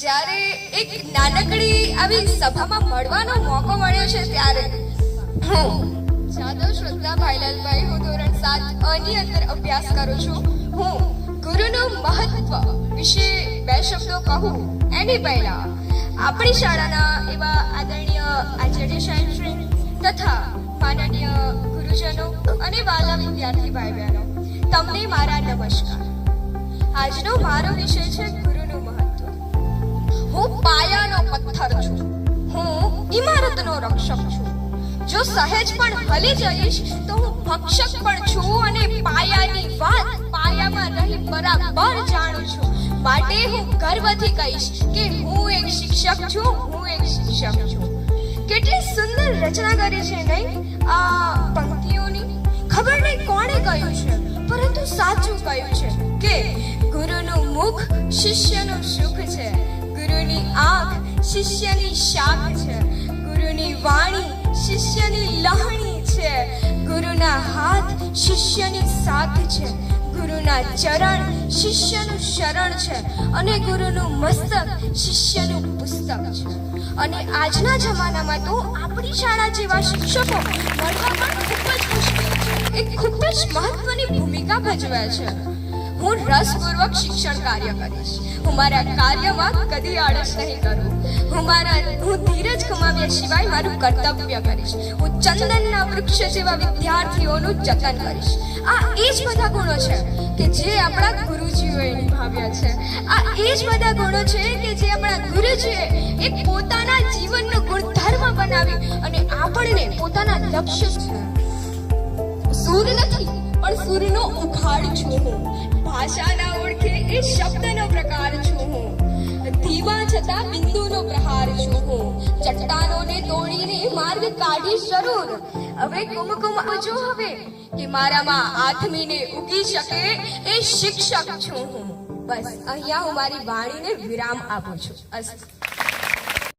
જ્યારે એક નાનકડી આવી સભામાં મળવાનો મોકો મળ્યો છે ત્યારે હું જાદવ શ્રદ્ધા ભાઈલાલભાઈ હું ધોરણ સાત અની અંદર અભ્યાસ કરું છું. હું ગુરુનું મહત્વ વિશે બે શબ્દો કહું. એની પહેલા આપણી શાળાના એવા આદરણીય આચાર્ય સાહેબશ્રી તથા માનનીય ગુરુજનો અને વાલા વિદ્યાર્થી ભાઈ બહેનો તમને મારા નમસ્કાર. આજનો મારો વિષય છે પથ્થર છું. હું ઇમારતનો રક્ષક છું. જો સહેજ પણ હલી જઈશ, તો હું ભક્ષક પણ છું અને પાયાની વાત પાયામાં રહી બરાબર જાણું છું. માટે હું ગર્વથી કહીશ કે હું એક શિક્ષક છું, હું એક શિક્ષક છું. કેટલી સુંદર રચના કરી છે નહીં? આ પંક્તિઓની? ખબર નહીં કોણે કહ્યું છે, પરંતુ સાચું કહ્યું છે કે ગુરુનું મુખ શિષ્યનું સુખ છે. ગુરુની આંખ શિષ્યની શાખ છે. ગુરુની વાણી શિષ્યની લહણી છે. ગુરુના હાથ શિષ્યની સાથ છે. ગુરુના ચરણ શિષ્યનું શરણ છે અને ગુરુનું મસ્તક શિષ્યનું પુસ્તક છે. અને આજના જમાનામાં તો આપણી શાળા જેવા શિક્ષકો મળવા પણ ખૂબ જ મુશ્કેલ છે. એ ખૂબ જ મહત્વની ભૂમિકા ભજવે છે. હું રસપૂર્વક શિક્ષણ કાર્ય કરીશ. હું મારા કાર્યમાં કદી આળસ નહીં કરું. હું મારા હું ધીરજ ગુમાવ્યા સિવાય મારું કર્તવ્ય કરીશ. હું ચંદનના વૃક્ષ જેવા વિદ્યાર્થીઓનું જતન કરીશ. આ એ જ બધા ગુણો છે કે જે આપણા ગુરુજીઓએ નિભાવ્યા છે. આ એ જ બધા ગુણો છે કે જે આપણા ગુરુજીએ એક પોતાના જીવનનો ગુણધર્મ બનાવી અને આપણને પોતાના લક્ષ્ય છે સૂર નથી પણ સૂર્યનો ઉખાડ છું હું. ભાષાના ઓળખે એ શબ્દનો પ્રકાર છું હું. ધીમા છતાં બિંદુનો પ્રહાર છું હું. ચટ્ટાનોને તોડીને માર્ગ કાઢીશ જરૂર. હવે કુમકુમ આવજો હવે કે મારામાં આથમીને ઉગી શકે એ શિક્ષક છું હું. બસ, અહીંયા હું મારી વાણીને વિરામ આપું છું. અસ્તુ